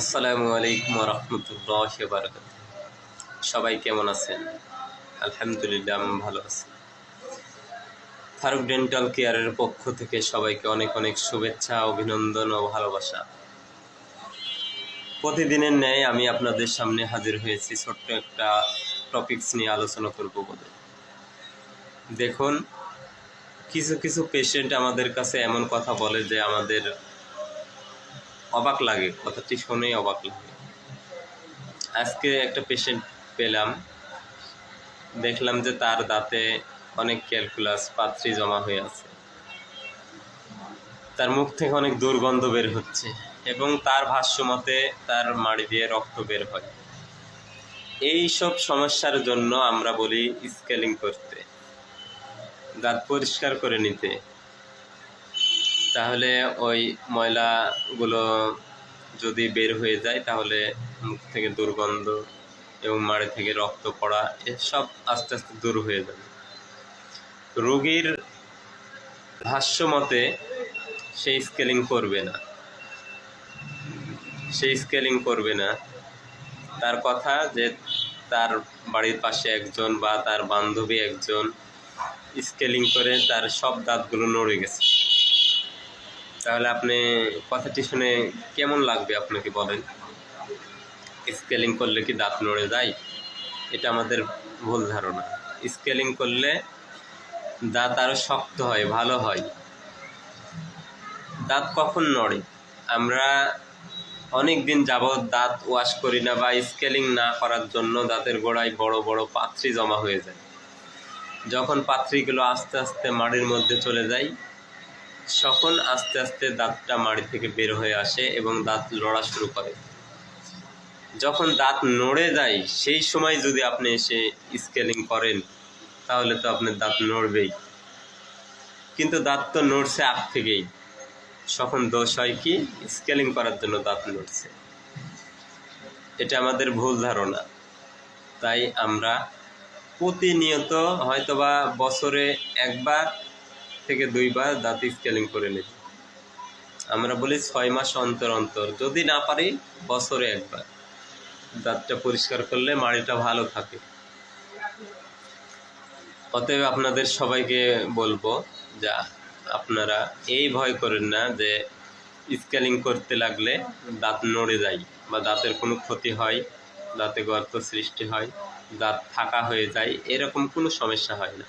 আসসালামু আলাইকুম রহমতুল্লাহ বারকাত সবাই কেমন আছেন? আলহামদুলিল্লাহ আমি ভালো আছি। ফারুক ডেন্টাল কেয়ারের পক্ষ থেকে সবাইকে অনেক অনেক শুভেচ্ছা, অভিনন্দন ও ভালোবাসা। প্রতিদিনের ন্যায় আমি আপনাদের সামনে হাজির হয়েছি ছোট্ট একটা টপিকস নিয়ে আলোচনা করব বলে। দেখুন, কিছু কিছু পেশেন্ট আমাদের কাছে এমন কথা বলে যে আমাদের অবাক লাগে, কথাটি শুনেই অবাক লাগে। আজকে একটা পেশেন্ট পেলাম। দেখলাম যে তার দাঁতে অনেক ক্যালকুলাস পাত্রি জমা হয়ে আছে। তার মুখ থেকে অনেক দুর্গন্ধ বের হচ্ছে এবং তার ভাষ্য মতে তার মাড়ি দিয়ে রক্ত বের হয়। এই সব সমস্যার জন্য আমরা বলি স্কেলিং করতে। দাঁত পরিষ্কার করে নিতে। তাহলে ওই ময়লাগুলো যদি বের হয়ে যায়, তাহলে মুখ থেকে দুর্গন্ধ এবং মাড়ি থেকে রক্ত পড়া এসব আস্তে আস্তে দূর হয়ে যাবে। রোগীর ভাষ্য মতে, সেই স্কেলিং করবে না। সেই স্কেলিং করবে না। তার কথা যে তার বাড়ির পাশে একজন বা তার বান্ধবী একজন স্কেলিং করে তার সব দাঁতগুলো নড়ে গেছে। তাহলে আপনি কথাটি শুনে কেমন লাগবে আপনাকে বলেন? স্কেলিং করলে কি দাঁত নড়ে যায়? এটা আমাদের ভুল ধারণা। স্কেলিং করলে দাঁত আরও শক্ত হয়, ভালো হয়। দাঁত কখন নড়ে? আমরা অনেক দিন যাবৎ দাঁত ওয়াশ করি না বা স্কেলিং না করার জন্য দাঁতের গোড়ায় বড় বড় পাত্রি জমা হয়ে যায়। যখন পাত্রিগুলো আস্তে আস্তে মাড়ির মধ্যে চলে যায় তখন আস্তে আস্তে দাঁতটা মাড়ি থেকে বের হয়ে আসে এবং দাঁত লড়া শুরু করে। যখন দাঁত নড়ে যায়, সেই সময় যদি আপনি এসে স্কেলিং করেন, তাহলে তো আপনার দাঁত নড়বেই। কিন্তু দাঁত তো নড়ছে আগ থেকেই। তখন দোষ হয় কি? স্কেলিং করার জন্য দাঁত নড়ছে। এটা আমাদের ভুল ধারণা। তাই আমরা প্রতিনিয়ত হয়তোবা বছরে একবার থেকে দুইবার দাঁত স্কেলিং করে নিই আমরা বলি ছয় মাস অন্তর অন্তর। যদি না পারি, বছরে একবার। দাঁতটা পরিষ্কার করলে মাড়িটা ভালো থাকে। অতএব আপনাদের সবাইকে বলব যা, আপনারা এই ভয় করেন না যে স্কেলিং করতে লাগলে দাঁত নড়ে যায় বা দাঁতের কোনো ক্ষতি হয়, দাঁতে গর্ত সৃষ্টি হয়, দাঁত ফাঁকা হয়ে যায়, এরকম কোনো সমস্যা হয় না।